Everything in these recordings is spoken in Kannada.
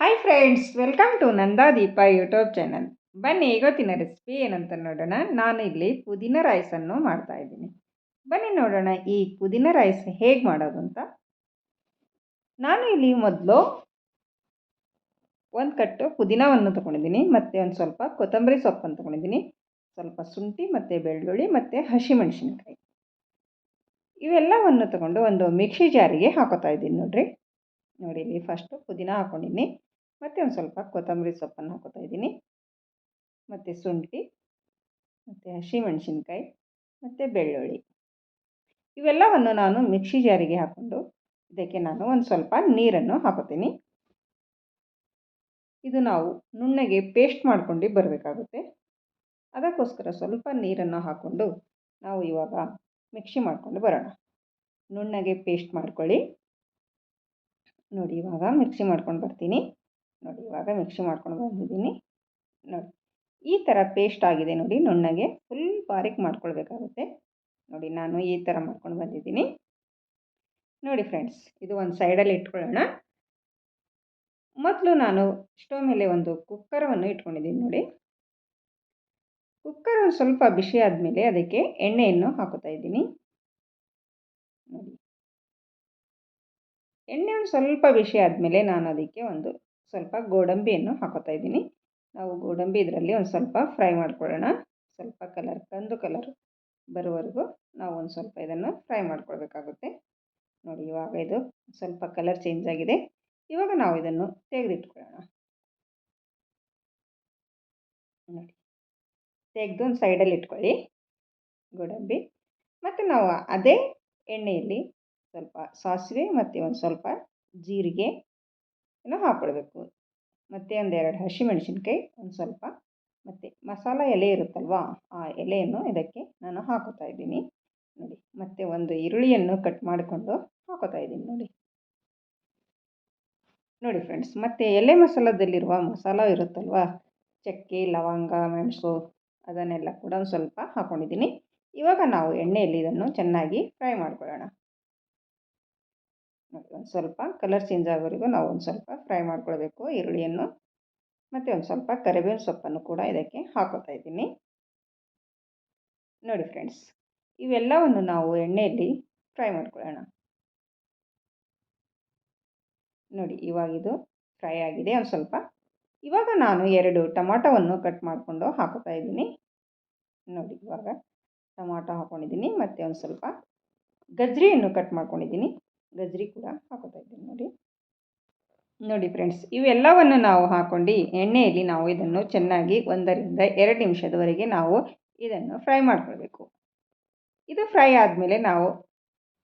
Hi friends welcome to Nanda Deepa YouTube channel ಬನ್ನಿ ಇವತ್ತಿನ ರೆಸಿಪಿ ಏನಂತ ನೋಡೋಣ. ನಾನು ಇಲ್ಲಿ ಪುದೀನ ರೈಸನ್ನು ಮಾಡ್ತಾ ಇದ್ದೀನಿ. ಬನ್ನಿ ನೋಡೋಣ ಈ ಪುದೀನ ರೈಸ್ ಹೇಗೆ ಮಾಡೋದು ಅಂತ. ನಾನು ಇಲ್ಲಿ ಮೊದಲು ಒಂದು ಕಟ್ಟು ಪುದೀನವನ್ನು ತೊಗೊಂಡಿದ್ದೀನಿ, ಮತ್ತು ಒಂದು ಸ್ವಲ್ಪ ಕೊತ್ತಂಬರಿ ಸೊಪ್ಪನ್ನು ತೊಗೊಂಡಿದ್ದೀನಿ. ಸ್ವಲ್ಪ ಶುಂಠಿ, ಮತ್ತು ಬೆಳ್ಳುಳ್ಳಿ, ಮತ್ತು ಹಸಿಮೆಣಸಿನ್ಕಾಯಿ. ಇವೆಲ್ಲವನ್ನು ತಗೊಂಡು ಒಂದು ಮಿಕ್ಸಿ ಜಾರಿಗೆ ಹಾಕೋತಾ ಇದ್ದೀನಿ ನೋಡಿರಿ. ನೋಡಿ, ಇಲ್ಲಿ ಫಸ್ಟು ಪುದೀನ ಹಾಕ್ಕೊಂಡಿದ್ದೀನಿ ಮತ್ತು ಒಂದು ಸ್ವಲ್ಪ ಕೊತ್ತಂಬರಿ ಸೊಪ್ಪನ್ನು ಹಾಕೋತಾ ಇದ್ದೀನಿ. ಮತ್ತು ಶುಂಠಿ, ಮತ್ತು ಹಸಿಮೆಣಸಿನ್ಕಾಯಿ, ಮತ್ತು ಬೆಳ್ಳುಳ್ಳಿ. ಇವೆಲ್ಲವನ್ನು ನಾನು ಮಿಕ್ಸಿ ಜಾರಿಗೆ ಹಾಕ್ಕೊಂಡು ಇದಕ್ಕೆ ನಾನು ಒಂದು ಸ್ವಲ್ಪ ನೀರನ್ನು ಹಾಕೋತೀನಿ. ಇದು ನಾವು ನುಣ್ಣಗೆ ಪೇಸ್ಟ್ ಮಾಡ್ಕೊಂಡು ಬರಬೇಕಾಗುತ್ತೆ. ಅದಕ್ಕೋಸ್ಕರ ಸ್ವಲ್ಪ ನೀರನ್ನು ಹಾಕ್ಕೊಂಡು ನಾವು ಇವಾಗ ಮಿಕ್ಸಿ ಮಾಡಿಕೊಂಡು ಬರೋಣ. ನುಣ್ಣಗೆ ಪೇಸ್ಟ್ ಮಾಡ್ಕೊಳ್ಳಿ. ನೋಡಿ ಇವಾಗ ಮಿಕ್ಸಿ ಮಾಡ್ಕೊಂಡು ಬರ್ತೀನಿ. ನೋಡಿ, ಇವಾಗ ಮಿಕ್ಸಿ ಮಾಡ್ಕೊಂಡು ಬಂದಿದ್ದೀನಿ. ನೋಡಿ, ಈ ಥರ ಪೇಸ್ಟ್ ಆಗಿದೆ ನೋಡಿ, ನುಣ್ಣಗೆ. ಫುಲ್ ಬಾರಿಕ್ ಮಾಡ್ಕೊಳ್ಬೇಕಾಗುತ್ತೆ. ನೋಡಿ, ನಾನು ಈ ಥರ ಮಾಡ್ಕೊಂಡು ಬಂದಿದ್ದೀನಿ. ನೋಡಿ ಫ್ರೆಂಡ್ಸ್ ಇದು ಒಂದು ಸೈಡಲ್ಲಿ ಇಟ್ಕೊಳ್ಳೋಣ. ಮೊದಲು ನಾನು ಸ್ಟವ್ ಮೇಲೆ ಒಂದು ಕುಕ್ಕರವನ್ನು ಇಟ್ಕೊಂಡಿದ್ದೀನಿ ನೋಡಿ. ಕುಕ್ಕರ್ ಒಂದು ಸ್ವಲ್ಪ ಬಿಸಿ ಆದಮೇಲೆ ಅದಕ್ಕೆ ಎಣ್ಣೆಯನ್ನು ಹಾಕೋತಾ ಇದ್ದೀನಿ. ನೋಡಿ. ಎಣ್ಣೆ ಒಂದು ಸ್ವಲ್ಪ ಬಿಸಿ ಆದಮೇಲೆ ನಾನು ಅದಕ್ಕೆ ಒಂದು ಸ್ವಲ್ಪ ಗೋಡಂಬಿಯನ್ನು ಹಾಕೋತಾ ಇದ್ದೀನಿ. ನಾವು ಗೋಡಂಬಿ ಇದರಲ್ಲಿ ಒಂದು ಸ್ವಲ್ಪ ಫ್ರೈ ಮಾಡ್ಕೊಳ್ಳೋಣ. ಸ್ವಲ್ಪ ಕಲರ್, ಕಂದು ಕಲರ್ ಬರುವವರೆಗೂ ನಾವು ಒಂದು ಸ್ವಲ್ಪ ಇದನ್ನು ಫ್ರೈ ಮಾಡ್ಕೊಳ್ಬೇಕಾಗುತ್ತೆ. ನೋಡಿ, ಇವಾಗ ಇದು ಸ್ವಲ್ಪ ಕಲರ್ ಚೇಂಜ್ ಆಗಿದೆ. ಇವಾಗ ನಾವು ಇದನ್ನು ತೆಗೆದಿಟ್ಕೊಳ್ಳೋಣ. ನೋಡಿ, ತೆಗೆದು ಒಂದು ಸೈಡಲ್ಲಿ ಇಟ್ಕೊಳ್ಳಿ ಗೋಡಂಬಿ. ಮತ್ತು ನಾವು ಅದೇ ಎಣ್ಣೆಯಲ್ಲಿ ಸ್ವಲ್ಪ ಸಾಸಿವೆ ಮತ್ತು ಒಂದು ಸ್ವಲ್ಪ ಜೀರಿಗೆ ಇನ್ನು ಹಾಕ್ಕೊಳ್ಬೇಕು ಮತ್ತು ಒಂದೆರಡು ಹಸಿಮೆಣಸಿನ್ಕಾಯಿ, ಒಂದು ಸ್ವಲ್ಪ. ಮತ್ತು ಮಸಾಲ ಎಲೆ ಇರುತ್ತಲ್ವಾ, ಆ ಎಲೆಯನ್ನು ಇದಕ್ಕೆ ನಾನು ಹಾಕೋತಾ ಇದ್ದೀನಿ. ನೋಡಿ, ಮತ್ತು ಒಂದು ಈರುಳ್ಳಿಯನ್ನು ಕಟ್ ಮಾಡಿಕೊಂಡು ಹಾಕೋತಾ ಇದ್ದೀನಿ ನೋಡಿ. ನೋಡಿ ಫ್ರೆಂಡ್ಸ್, ಮತ್ತು ಎಲೆ ಮಸಾಲದಲ್ಲಿರುವ ಮಸಾಲ ಇರುತ್ತಲ್ವ, ಚಕ್ಕೆ, ಲವಂಗ, ಮೆಣಸು, ಅದನ್ನೆಲ್ಲ ಕೂಡ ಒಂದು ಸ್ವಲ್ಪ ಹಾಕ್ಕೊಂಡಿದ್ದೀನಿ ಇವಾಗ ನಾವು ಎಣ್ಣೆಯಲ್ಲಿ ಇದನ್ನು ಚೆನ್ನಾಗಿ ಫ್ರೈ ಮಾಡ್ಕೊಳ್ಳೋಣ. ಸ್ವಲ್ಪ ಕಲರ್ ಚೇಂಜ್ ಆಗೋವರೆಗೂ ನಾವು ಒಂದು ಸ್ವಲ್ಪ ಫ್ರೈ ಮಾಡ್ಕೊಳ್ಬೇಕು ಈರುಳ್ಳಿಯನ್ನು ಮತ್ತು ಒಂದು ಸ್ವಲ್ಪ ಕರಿಬೇವಿನ ಸೊಪ್ಪನ್ನು ಕೂಡ ಇದಕ್ಕೆ ಹಾಕೋತಾ ಇದ್ದೀನಿ. ನೋಡಿ ಫ್ರೆಂಡ್ಸ್ ಇವೆಲ್ಲವನ್ನು ನಾವು ಎಣ್ಣೆಯಲ್ಲಿ ಫ್ರೈ ಮಾಡ್ಕೊಳ್ಳೋಣ. ನೋಡಿ ಇವಾಗ ಇದು ಫ್ರೈ ಆಗಿದೆ, ಒಂದು ಸ್ವಲ್ಪ. ಇವಾಗ ನಾನು ಎರಡು ಟೊಮಾಟೊವನ್ನು ಕಟ್ ಮಾಡಿಕೊಂಡು ಹಾಕೋತಾ ಇದ್ದೀನಿ. ನೋಡಿ ಇವಾಗ ಟೊಮಾಟೊ ಹಾಕ್ಕೊಂಡಿದ್ದೀನಿ ಮತ್ತು ಒಂದು ಸ್ವಲ್ಪ ಗಜ್ಜರಿಯನ್ನು ಕಟ್ ಮಾಡ್ಕೊಂಡಿದ್ದೀನಿ. ಗಜ್ರಿ ಕೂಡ ಹಾಕೋತಾ ಇದ್ದೀನಿ ನೋಡಿ. ನೋಡಿ ಫ್ರೆಂಡ್ಸ್ ಇವೆಲ್ಲವನ್ನು ನಾವು ಹಾಕ್ಕೊಂಡು ಎಣ್ಣೆಯಲ್ಲಿ ನಾವು ಇದನ್ನು ಚೆನ್ನಾಗಿ ಒಂದರಿಂದ ಎರಡು ನಿಮಿಷದವರೆಗೆ ನಾವು ಇದನ್ನು ಫ್ರೈ ಮಾಡ್ಕೊಳ್ಬೇಕು. ಇದು ಫ್ರೈ ಆದಮೇಲೆ ನಾವು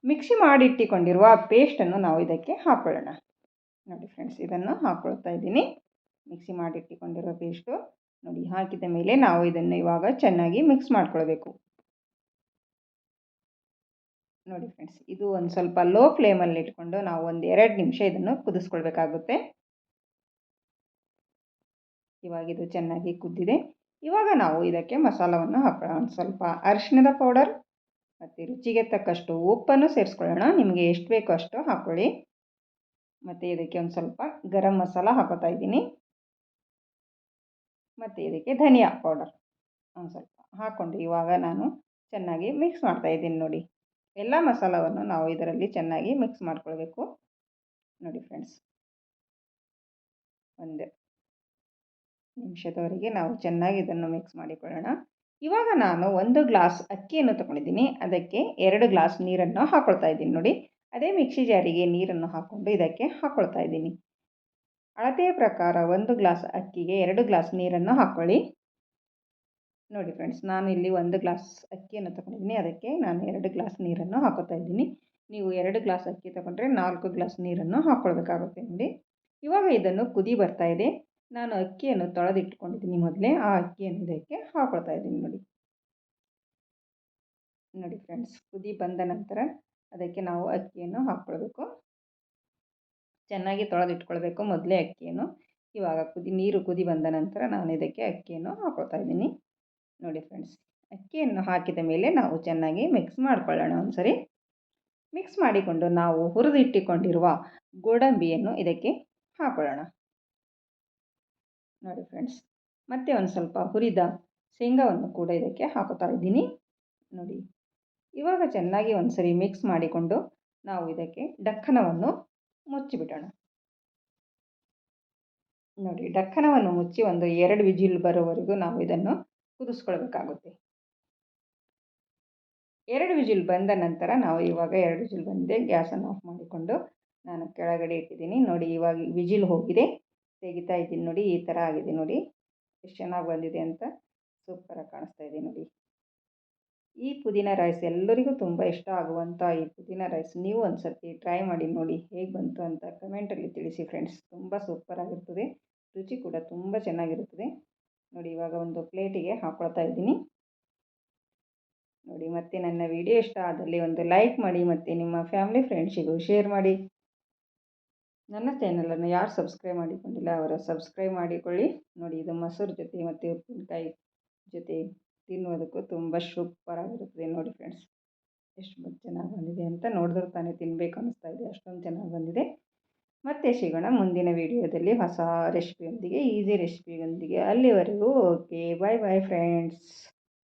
ಮಿಕ್ಸಿ ಮಾಡಿಟ್ಟುಕೊಂಡಿರುವ ಪೇಸ್ಟನ್ನು ನಾವು ಇದಕ್ಕೆ ಹಾಕ್ಕೊಳ್ಳೋಣ ನೋಡಿ ಫ್ರೆಂಡ್ಸ್ ಇದನ್ನು ಹಾಕ್ಕೊಳ್ತಾ ಇದ್ದೀನಿ. ಮಿಕ್ಸಿ ಮಾಡಿಟ್ಟುಕೊಂಡಿರುವ ಪೇಸ್ಟು ನೋಡಿ ಹಾಕಿದ ಮೇಲೆ ನಾವು ಇದನ್ನು ಇವಾಗ ಚೆನ್ನಾಗಿ ಮಿಕ್ಸ್ ಮಾಡ್ಕೊಳ್ಬೇಕು. ನೋಡಿ ಫ್ರೆಂಡ್ಸ್ ಇದು ಒಂದು ಸ್ವಲ್ಪ ಲೋ ಫ್ಲೇಮಲ್ಲಿ ಇಟ್ಕೊಂಡು ನಾವು ಒಂದು ಎರಡು ನಿಮಿಷ ಇದನ್ನು ಕುದಿಸ್ಕೊಳ್ಬೇಕಾಗುತ್ತೆ. ಇವಾಗ ಇದು ಚೆನ್ನಾಗಿ ಕುದ್ದಿದೆ. ಇವಾಗ ನಾವು ಇದಕ್ಕೆ ಮಸಾಲವನ್ನು ಹಾಕೋಣ. ಒಂದು ಸ್ವಲ್ಪ ಅರಿಶಿಣದ ಪೌಡರ್ ಮತ್ತು ರುಚಿಗೆ ತಕ್ಕಷ್ಟು ಉಪ್ಪನ್ನು ಸೇರಿಸ್ಕೊಳ್ಳೋಣ. ನಿಮಗೆ ಎಷ್ಟು ಬೇಕೋ ಅಷ್ಟು ಹಾಕ್ಕೊಳ್ಳಿ ಮತ್ತು ಇದಕ್ಕೆ ಒಂದು ಸ್ವಲ್ಪ ಗರಂ ಮಸಾಲ ಹಾಕೋತಾ ಇದ್ದೀನಿ. ಮತ್ತು ಇದಕ್ಕೆ ಧನಿಯಾ ಪೌಡರ್ ಒಂದು ಸ್ವಲ್ಪ ಹಾಕ್ಕೊಂಡು ಇವಾಗ ನಾನು ಚೆನ್ನಾಗಿ ಮಿಕ್ಸ್ ಮಾಡ್ತಾ ಇದ್ದೀನಿ ನೋಡಿ. ಎಲ್ಲ ಮಸಾಲವನ್ನು ನಾವು ಇದರಲ್ಲಿ ಚೆನ್ನಾಗಿ ಮಿಕ್ಸ್ ಮಾಡ್ಕೊಳ್ಬೇಕು. ನೋಡಿ ಫ್ರೆಂಡ್ಸ್ ಒಂದು ನಿಮಿಷದವರೆಗೆ ನಾವು ಚೆನ್ನಾಗಿ ಇದನ್ನು ಮಿಕ್ಸ್ ಮಾಡಿಕೊಳ್ಳೋಣ. ಇವಾಗ ನಾನು ಒಂದು ಗ್ಲಾಸ್ ಅಕ್ಕಿಯನ್ನು ತಗೊಂಡಿದ್ದೀನಿ. ಅದಕ್ಕೆ ಎರಡು ಗ್ಲಾಸ್ ನೀರನ್ನು ಹಾಕ್ಕೊಳ್ತಾ ಇದ್ದೀನಿ ನೋಡಿ. ಅದೇ ಮಿಕ್ಸಿ ಜಾರಿಗೆ ನೀರನ್ನು ಹಾಕ್ಕೊಂಡು ಇದಕ್ಕೆ ಹಾಕ್ಕೊಳ್ತಾ ಇದ್ದೀನಿ. ಅಳತೆಯ ಪ್ರಕಾರ ಒಂದು ಗ್ಲಾಸ್ ಅಕ್ಕಿಗೆ ಎರಡು ಗ್ಲಾಸ್ ನೀರನ್ನು ಹಾಕ್ಕೊಳ್ಳಿ ನೋಡಿ ಫ್ರೆಂಡ್ಸ್ ನಾನು ಇಲ್ಲಿ ಒಂದು ಗ್ಲಾಸ್ ಅಕ್ಕಿಯನ್ನು ತಗೊಂಡಿದ್ದೀನಿ. ಅದಕ್ಕೆ ನಾನು ಎರಡು ಗ್ಲಾಸ್ ನೀರನ್ನು ಹಾಕೋತಾ ಇದ್ದೀನಿ. ನೀವು ಎರಡು ಗ್ಲಾಸ್ ಅಕ್ಕಿ ತಗೊಂಡ್ರೆ ನಾಲ್ಕು ಗ್ಲಾಸ್ ನೀರನ್ನು ಹಾಕ್ಕೊಳ್ಬೇಕಾಗುತ್ತೆ ನೋಡಿ. ಇವಾಗ ಇದನ್ನು ಕುದಿ ಬರ್ತಾ ಇದೆ. ನಾನು ಅಕ್ಕಿಯನ್ನು ತೊಳೆದಿಟ್ಕೊಂಡಿದ್ದೀನಿ ಮೊದಲೇ. ಆ ಅಕ್ಕಿಯನ್ನು ಇದಕ್ಕೆ ಹಾಕ್ಕೊಳ್ತಾ ಇದ್ದೀನಿ ನೋಡಿ. ನೋಡಿ ಫ್ರೆಂಡ್ಸ್ ಕುದಿ ಬಂದ ನಂತರ ಅದಕ್ಕೆ ನಾವು ಅಕ್ಕಿಯನ್ನು ಹಾಕ್ಕೊಳ್ಬೇಕು ಚೆನ್ನಾಗಿ ತೊಳೆದಿಟ್ಕೊಳ್ಬೇಕು ಮೊದಲೇ ಅಕ್ಕಿಯನ್ನು. ಇವಾಗ ಕುದಿ, ನೀರು ಕುದಿ ಬಂದ ನಂತರ ನಾನು ಇದಕ್ಕೆ ಅಕ್ಕಿಯನ್ನು ಹಾಕ್ಕೊಳ್ತಾ ಇದ್ದೀನಿ. ನೋಡಿ ಫ್ರೆಂಡ್ಸ್ ಅಕ್ಕಿಯನ್ನು ಹಾಕಿದ ಮೇಲೆ ನಾವು ಚೆನ್ನಾಗಿ ಮಿಕ್ಸ್ ಮಾಡಿಕೊಳ್ಳೋಣ ಒಂದು ಸರಿ ಮಿಕ್ಸ್ ಮಾಡಿಕೊಂಡು ನಾವು ಹುರಿದಿಟ್ಟುಕೊಂಡಿರುವ ಗೋಡಂಬಿಯನ್ನು ಇದಕ್ಕೆ ಹಾಕೊಳ್ಳೋಣ. ನೋಡಿ ಫ್ರೆಂಡ್ಸ್ ಮತ್ತೆ ಒಂದು ಸ್ವಲ್ಪ ಹುರಿದ ಶೇಂಗಾವನ್ನು ಕೂಡ ಇದಕ್ಕೆ ಹಾಕುತ್ತಾ ಇದ್ದೀನಿ. ನೋಡಿ, ಇವಾಗ ಚೆನ್ನಾಗಿ ಒಂದು ಸರಿ ಮಿಕ್ಸ್ ಮಾಡಿಕೊಂಡು ನಾವು ಇದಕ್ಕೆ ಡಕ್ಕನವನ್ನು ಮುಚ್ಚಿಬಿಡೋಣ. ನೋಡಿ, ಡಕ್ಕನವನ್ನು ಮುಚ್ಚಿ ಒಂದು ಎರಡು ವಿಜಿಲ್ ಬರೋವರೆಗೂ ನಾವು ಇದನ್ನು ಕುದಿಸ್ಕೊಳ್ಬೇಕಾಗುತ್ತೆ. ಎರಡು ವಿಜಿಲ್ ಬಂದ ನಂತರ ನಾವು ಇವಾಗ ಎರಡು ವಿಜಿಲ್ ಬಂದಿದೆ. ಗ್ಯಾಸನ್ನು ಆಫ್ ಮಾಡಿಕೊಂಡು ನಾನು ಕೆಳಗಡೆ ಇಟ್ಟಿದ್ದೀನಿ. ನೋಡಿ, ಇವಾಗ ವಿಜಿಲ್ ಹೋಗಿದೆ. ತೆಗಿತಾ ಇದ್ದೀನಿ ನೋಡಿ, ಈ ಥರ ಆಗಿದೆ ನೋಡಿ. ಎಷ್ಟು ಚೆನ್ನಾಗಿ ಬಂದಿದೆ ಅಂತ ಸೂಪರಾಗಿ ಕಾಣಿಸ್ತಾ ಇದೆ ನೋಡಿ. ಈ ಪುದೀನ ರೈಸ್ ಎಲ್ಲರಿಗೂ ತುಂಬ ಇಷ್ಟ ಆಗುವಂಥ ಈ ಪುದೀನ ರೈಸ್ ನೀವು ಒಂದು ಸರ್ತಿ ಟ್ರೈ ಮಾಡಿ ನೋಡಿ ಹೇಗೆ ಬಂತು ಅಂತ ಕಮೆಂಟಲ್ಲಿ ತಿಳಿಸಿ ಫ್ರೆಂಡ್ಸ್. ತುಂಬ ಸೂಪರಾಗಿರ್ತದೆ ರುಚಿ ಕೂಡ ತುಂಬ ಚೆನ್ನಾಗಿರುತ್ತದೆ. ನೋಡಿ ಇವಾಗ ಒಂದು ಪ್ಲೇಟಿಗೆ ಹಾಕ್ಕೊಳ್ತಾ ಇದ್ದೀನಿ. ನೋಡಿ ಮತ್ತೆ ನನ್ನ ವಿಡಿಯೋ ಇಷ್ಟ ಆದಲ್ಲಿ ಒಂದು ಲೈಕ್ ಮಾಡಿ ಮತ್ತು ನಿಮ್ಮ ಫ್ಯಾಮಿಲಿ ಫ್ರೆಂಡ್ಸಿಗೂ ಶೇರ್ ಮಾಡಿ. ನನ್ನ ಚಾನಲನ್ನು ಯಾರು ಸಬ್ಸ್ಕ್ರೈಬ್ ಮಾಡಿಕೊಂಡಿಲ್ಲ ಅವರ ಸಬ್ಸ್ಕ್ರೈಬ್ ಮಾಡಿಕೊಳ್ಳಿ. ನೋಡಿ ಇದು ಮೊಸರು ಜೊತೆ ಮತ್ತು ಉಪ್ಪಿನಕಾಯಿ ಜೊತೆ ತಿನ್ನುವುದಕ್ಕೂ ತುಂಬ ಸೂಪರಾಗಿರುತ್ತದೆ ನೋಡಿ ಫ್ರೆಂಡ್ಸ್ ಎಷ್ಟು ಚೆನ್ನಾಗಿ ಬಂದಿದೆ ಅಂತ ನೋಡಿದ್ರೆ ತಾನೇ ತಿನ್ನಬೇಕು ಅನ್ನಿಸ್ತಾ ಇದೆ. ಅಷ್ಟೊಂದು ಚೆನ್ನಾಗಿ ಬಂದಿದೆ. ಮತ್ತೆ ಸಿಗೋಣ ಮುಂದಿನ ವಿಡಿಯೋದಲ್ಲಿ ಹೊಸ ರೆಸಿಪಿಯೊಂದಿಗೆ ಈಸಿ ರೆಸಿಪಿಯೊಂದಿಗೆ ಅಲ್ಲಿವರೆಗೂ ಓಕೆ ಬಾಯ್ ಬಾಯ್ ಫ್ರೆಂಡ್ಸ್